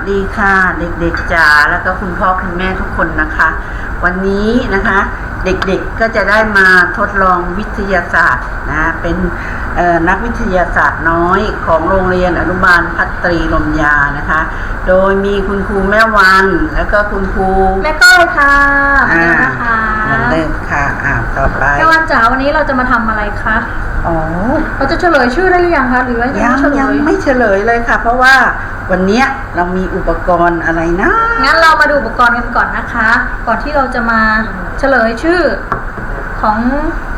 สวัสดีค่ะเด็กๆจ๋าแล้วก็คุณพ่อคุณแม่ทุกคนนะคะ วันนี้นะคะเด็กๆก็จะได้มาทดลองวิทยาศาสตร์นะเป็นเอ่อนักวิทยาศาสตร์น้อยของโรงเรียนอนุบาลพัตรีลมยานะคะ โดยมีคุณครูแม่วัน แล้วก็คุณครูแม่ก้อยค่ะมาอ่าแล้วนะคะเหมือนเดิมค่ะ อ่าต่อไปแม่วันจ๋าวันนี้เราจะมาทำอะไรคะอ๋อเราจะเฉลยชื่อได้หรือยังคะหรือว่ายัยังไม่เฉลยังยไม่เฉลยเลยค่ะ เพราะว่าวันเนี้ยเรามีอุปกรณ์อะไรนะ งั้นเรามาดูอุปกรณ์กันก่อนนะคะ ก่อนที่เราจะมาเฉลยชื่อของ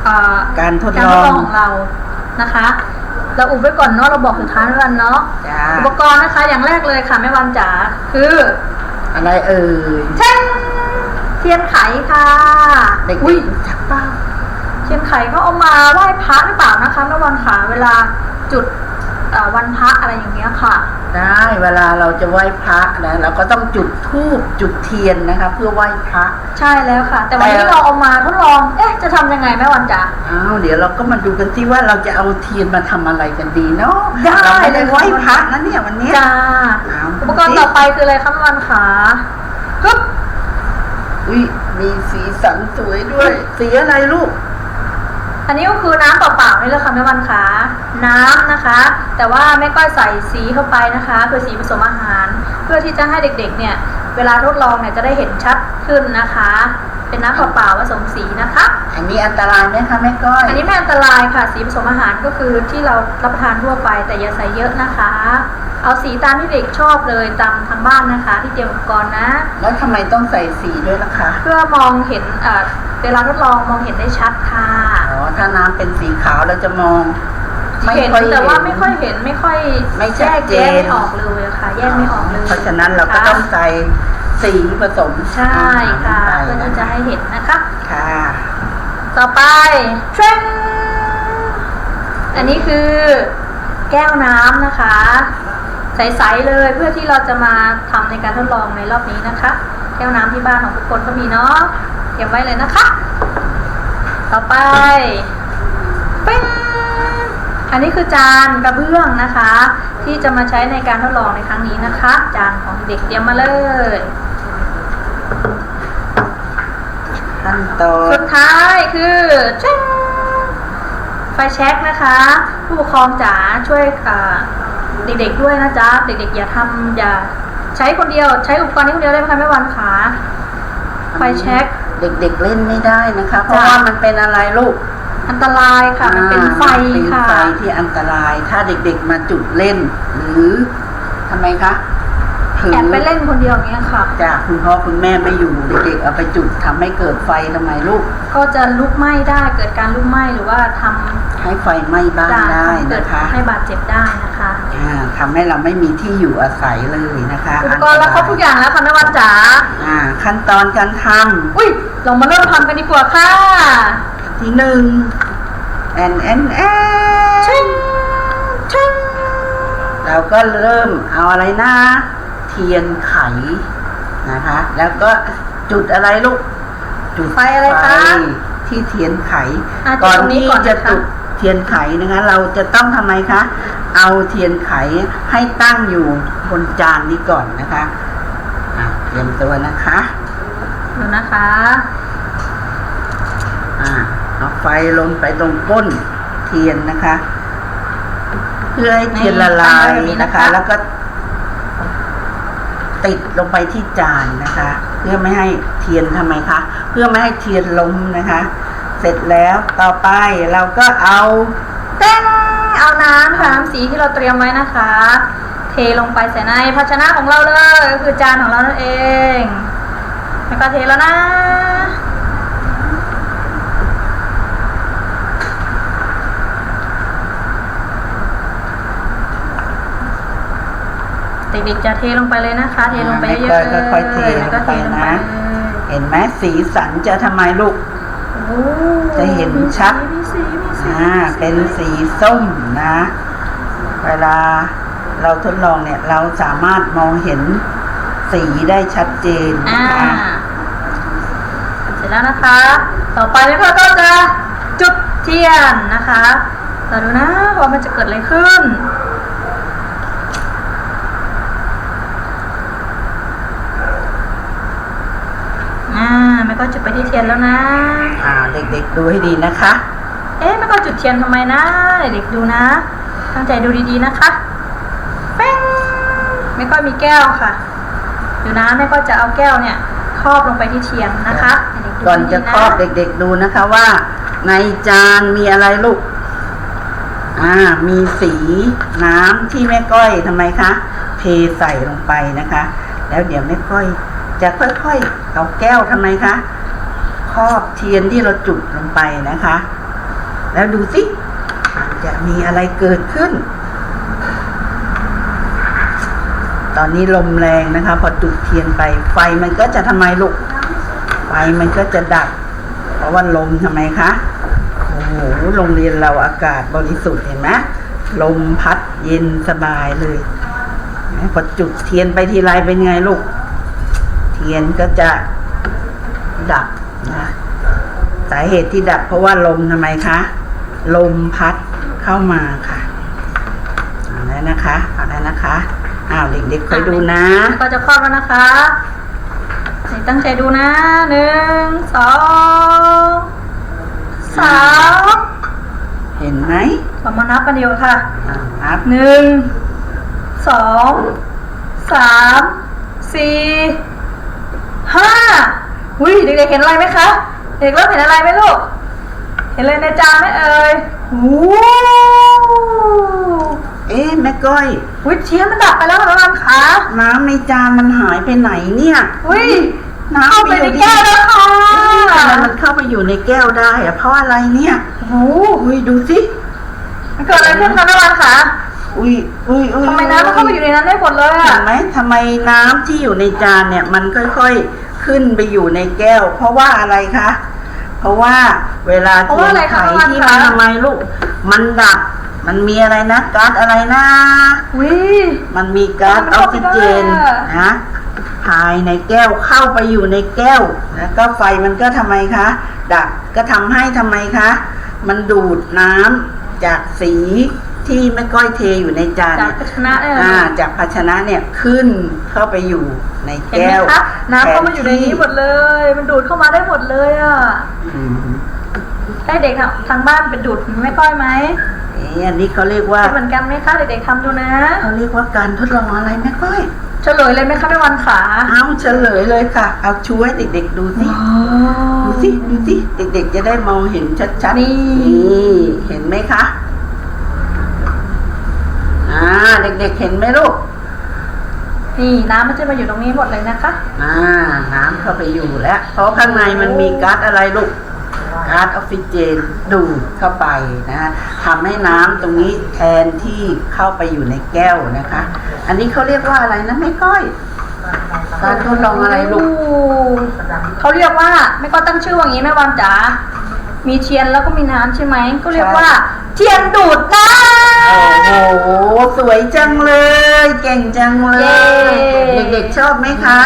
เอ่อการทดการลทดอลองงของเรานะคะ เราอุบไว้ก่อนเนาะเราบอกสุดท้ายแล้วกันเนาะจ้าอุปกรณ์นะคะอย่างแรกเลยค่ะแม่วันจ๋าคืออะไรเอ่ย เช่น เทียนไขค่ะเด็กๆอุ้ยรู้จักเปล่าเทียนไขเขาเอามาไหว้พระหรือเปล่านะคะแม่วันค่ะเวลาจุดเอ่อวันพระอะไรอย่างเงี้ยค่ะ ได้เวลาเราจะไหว้พระนะเราก็ต้องจุดธูปจุดเทียนนะคะ เพื่อไหว้พระ ใช่แล้วค่ะ แต่วันแต่นี้เราเอามาทดลอง เอ๊ะจะทำยังไงแม่วันจ๋าอ้าวเดี๋ยวเราก็มาดูกันที่ว่าเราจะเอาเทียนมาทำอะไรกันดีเนาะได้เราไม่เลได้ยไหว้พระนะเนี่ยวันเนี้ยจ้าเอาอุปกรณ์ต่อไปคืออะไรคะแม่วันขาฮึบ อุ้ยมีสีสันสวยด้วย สีอะไรลูก อันนี้ก็คือน้ำเปล่าๆนี่แหละค่ะแม่วันคะน้ำนะคะ แต่ว่าแม่ก้อยใส่สีเข้าไปนะคะคือสีผสมอาหาร เพื่อที่จะให้เด็กๆ เนี่ย เวลาทดลองเนี่ยจะได้เห็นชัดขึ้นนะคะ เป็นน้ำเปล่าๆผสมสีนะคะ อันนี้อันตรายไหมคะแม่ก้อยอันนี้ไม่อันตรายค่ะสีผสมอาหารก็คือที่เรารับประทานทั่วไปแต่อย่าใส่เยอะนะคะ เอาสีตามที่เด็กชอบเลยตามทางบ้านนะคะ ที่เตรียมอุปกรณ์นะ แล้วทำไมต้องใส่สีด้วยล่ะคะเพื่อมองเห็นเอ่อเวลาทดลองมองเห็นได้ชัดค่ะอ๋อถ้าน้ำเป็นสีขาวเราจะมอง ไม่เห็นค่อยแต่ว่าไม่ค่อยเห็นไม่ค่อยไม่แยชัดกเจแยกนไม่ออกเลยอะค่ะ แยกไม่ออกเลยเพราะฉะนั้นเราก็ต้องใส่ สีผสมใช่ค่ะอาหารเพื่อไปที่จะให้เห็นนะคะ ค่ะ ต่อไปเทรนอันนี้คือแก้วน้ำนะคะ ใสๆเลยเพื่อที่เราจะมาทำในการทดลองในรอบนี้นะคะ แก้วน้ำที่บ้านของทุกคนก็มีเนาะเก็บไว้เลยนะคะ ต่อไปปิ้ง อันนี้คือจานกระเบื้องนะคะ ที่จะมาใช้ในการทดลองในครั้งนี้นะคะ จานของเด็กเตรียมมาเลยขั้นตอนสุดท้ายคือแจ้งไฟแช็กนะคะ ผู้ปกครองจ๋าช่วยอ่าเด็กๆด้วยนะจ๊ะเด็กๆอย่าทำอย่าใช้คนเดียวใช้อุปกรณ์นี้คนเดียวได้ไหมคะแม่วันขาไฟแช็กเด็กๆเล่นไม่ได้นะคะ เพราะจ้ะว่ามันเป็นอะไรลูก อันตรายค่ะ มันเป็นไฟอ่าเป็นค่ะ ไฟที่อันตรายถ้าเด็กๆมาจุดเล่น หรือทำไมคะถืแอบไปเล่นคนเดียวอย่างเงี้ยค่ะ จากคุณพ่อคุณแม่ไม่อยู่เด็กๆเอาไปจุดทำให้เกิดไฟทำไมลูก ก็จะลุกไหม้ได้เกิดการลุกไหม้หรือว่าทำให้ไฟไหม้บ้านจะได้ทำเกิดนะคะให้บาดเจ็บได้นะคะอ่าทำให้เราไม่มีที่อยู่อาศัยเลยนะคะอุปกรณ์เราครบทุกอย่างแล้วค่ะแม่วันจ๋าอ่าขั้นตอนการทอุ้ยเรามาเริ่มทำกันดีกว่าค่ะำที่หนึ่งแอนแอนแอนชิงชิงเราก็เริ่มเอาอะไรนะ เทียนไขนะคะ แล้วก็จุดอะไรลูก จุดไฟอะไรคะฟที่เทียนไขอะก่อนจุดตรงนี้ที่ก่อนนะคะจะจุดเทียนไขนะคะ เราจะต้องทำไมคะ เอาเทียนไขให้ตั้งอยู่บนจานนี้ก่อนนะคะอะเตรียมตัวนะคะดูนะคะอ่า เอาไฟลงไปตรงก้นเทียนนะคะ เพื่อให้เทียนละลายนะคะ แล้วก็ ติดลงไปที่จานนะคะ เพื่อไม่ให้เทียนทำไมคะเพื่อไม่ให้เทียนล้มนะคะ เสร็จแล้วต่อไปเราก็เอาเต้นเอาน้ำค่ะน้ำสีที่เราเตรียมไว้นะคะ เทลงไปใส่ในภาชนะของเราเลยก็คือจานของเรานั่นเองแล้วก็เทแล้วนะ เด็กๆจะเทลงไปเลยนะคะ เทลงไปเยอะๆเลยค่อยๆเทลแล้วงก็ไปเทลงไปนะเลยเห็นไหมสีสันจะทำไมลูกโอ้จะเห็นชัดมีสีมีสีอ่าเป็นสีส้มนะ เวลาเราทดลองเนี่ยเราสามารถมองเห็นสีได้ชัดเจนอ่านะคะเสร็จแล้วนะคะ ต่อไปเราก็จะจุดเทียนนะคะเราดูนะว่ามันจะเกิดอะไรขึ้น ไปที่เทียนแล้วนะอ่าเด็กๆดูให้ดีนะคะ เอ๊ะไม่ก็จุดเทียนทำไมนะ เด็กๆดูนะ ตั้งใจดูดีๆนะคะเป้งไม่ก็มีแก้วค่ะเดี๋ยวนะแม่ก็จะเอาแก้วเนี่ยครอบลงไปที่เทียนนะคะเด็กๆดูก่อนจะดีๆครอบเด็ก ๆดูนะคะว่า ในจานมีอะไรลูกอ่ามีสีน้ำที่แม่ก้อยทำไมคะ เทใส่ลงไปนะคะ แล้วเดี๋ยวแม่ก้อย จะค่อยๆเอาแก้วทำไมคะครอบเทียนที่เราจุดลงไปนะคะ แล้วดูสิจะมีอะไรเกิดขึ้น ตอนนี้ลมแรงนะคะ พอจุดเทียนไปไฟมันก็จะทำไมลูกไฟมันก็จะดับ เพราะว่าลมทำไมคะโอ้โหโรงเรียนเราอากาศบริสุทธิ์เห็นไหมลมพัดเย็นสบายเลยพอจุดเทียนไปทีไรเป็นไงลูก ทียนก็จะดับนะสาเหตุที่ดับเพราะว่าลมทำไมคะ ลมพัดเข้ามาค่ะเอาแล้วนะคะเอาแล้วนะคะอ้าวเด็กๆคอยดูนะก็จะครอบแล้วนะคะนี่ตั้งใจดูนะหนึ่งสองสามเห็นไหมเรามานับกันเดียวค่ะอ่านับหนึ่งสองสามสี่ ห้าอุ้ยเด็กๆเห็นอะไรไหมคะ เด็กเริ่มเห็นอะไรไหมลูก เห็นเลยในจานไหมเอ่ยว้าวเอ๊ะแม่ก้อยวิเชียนมันดับไปแล้วค่ะน้องรันคะน้ำในจานมันหายไปไหนเนี่ย อุ้ยน้ำเข้าไปในแก้วแล้วค่ะทำไมมันเข้าไปอยู่ในแก้วได้อะเพราะอะไรเนี่ยโอ้โหอุ้ยดูสิมันเกิดอะไรขึ้นคะน้องรันคะ อุ้ยอุ้ยอุ้ยทำไมน้ำมันเข้าไปอยู่ในนั้นได้หมดเลยเห็อะนไหมทำไมน้ำที่อยู่ในจานเนี่ย มันค่อยๆขึ้นไปอยู่ในแก้ว เพราะว่าอะไรคะ เพราะว่าเวลาเพราะว่าอะไรไขคะน้องรันที่คะมันทำไมลูก มันดับ มันมีอะไรนะก๊าซอะไรนะอุ้ยมันมีก๊าซมันออเข้ากไปซิเจนได้อะนะภายในแก้วเข้าไปอยู่ในแก้วแล้วก็ไฟมันก็ทำไมคะดับก็ทำให้ทำไมคะ มันดูดน้ำจากสี ที่แม่ก้อยเทอยู่ในจานจากเนี่ยภาชนะเนี่ยอ่าจากภาชนะเนี่ยขึ้นเข้าไปอยู่ในเห็นไหมแก้วคะน้ำเข้ามาอยู่ในแทนี้ที่หมดเลย มันดูดเข้ามาได้หมดเลยอะอืมให้เด็กทางบ้านเป็นดูดไม่ก้อยไหมเอ๊ะอันนี้เขาเรียกว่าเป็นเหมือนกันไหมคะเด็กๆทำดูนะเขาเรียกว่าการทดลองอะไรแม่ก้อยเฉลยเลยไหมคะแม่วันขาเอาเฉลยเลยค่ะ เอาช่วยเด็ก ๆ ดูสิดูสิดูสิเด็ก ๆ จะได้มองเห็นชัดๆนี่นี่เห็นไหมคะอ่า เด็กๆเห็นไหมลูก นี่น้ำมันจะมาอยู่ตรงนี้หมดเลยนะคะ อ่า น้ำเข้าไปอยู่แล้ว เพราะข้างในมันมีก๊าซอะไรลูก ก๊าซออกซิเจนดูดเข้าไปนะฮะทำให้น้ำตรงนี้แทนที่เข้าไปอยู่ในแก้วนะคะ อันนี้เขาเรียกว่าอะไรนะแม่ก้อยการทดลองอะไรลูกเขาเรียกว่า ไม่ก็ตั้งชื่อว่าอย่างนี้แม่วันจ๋ามีเทียนแล้วก็มีน้ำใช่ไหมก็เรียกว่า เทียนดูดน้โอ้โห สวยจังเลย เก่งจังเลย เย้ เด็กๆชอบไหมคะ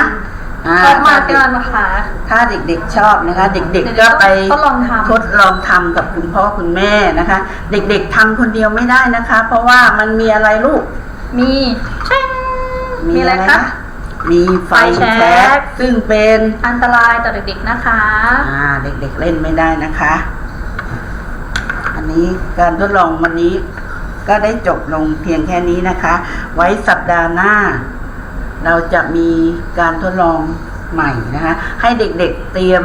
ำชอบมากที่วันค่ะถ้าเด็กๆชอบนะคะ เด็กเด็กๆๆก็ไปทดลองทำ ทดลองทำกับคุณพ่อคุณแม่นะคะ เด็กๆทำคนเดียวไม่ได้นะคะ เพราะว่ามันมีอะไรลูก มีเช่งมีอะไรคะ มีไฟไฟแช็แช็กกซึ่งเป็น อันตรายต่อเด็กๆนะคะ อ่าเด็กๆเล่นไม่ได้นะคะอั นนี้ การทดลองวันนี้ ก็ได้จบลงเพียงแค่นี้นะคะ ไว้สัปดาห์หน้า เราจะมีการทดลองใหม่นะคะ ให้เด็กๆเตรียม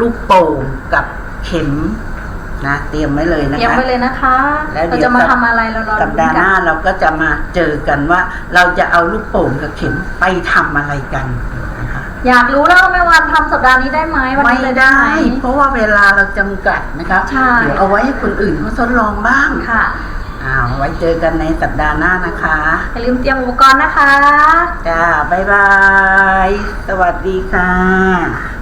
ลูกโป่งกับเข็มนะเตรียมไว้เลยนะเตรียมคะไว้เลยนะคะแล้วเดี๋เรายวจะมาทำอะไรเรารอสัปลุ้นดาห์หกัน้านเราก็จะมาเจอกันว่า เราจะเอาลูกโป่งกับเข็มไปทำอะไรกันนะคะ อยากรู้แล้วแม่วันทำสัปดาห์นี้ได้ไหมวันไม่นี้เลยได้ ไหม เพราะว่าเวลาเราจำกัดนะคะใช่ เดี๋ยวเอาไว้ให้คนอื่นเขาทดลองบ้างค่ะอ้าวไว้เจอกันในสัปดาห์หน้านะคะอย่าลืมเตรียมอุปกรณ์นะคะ จ้าบ๊ายบาย สวัสดีค่ะ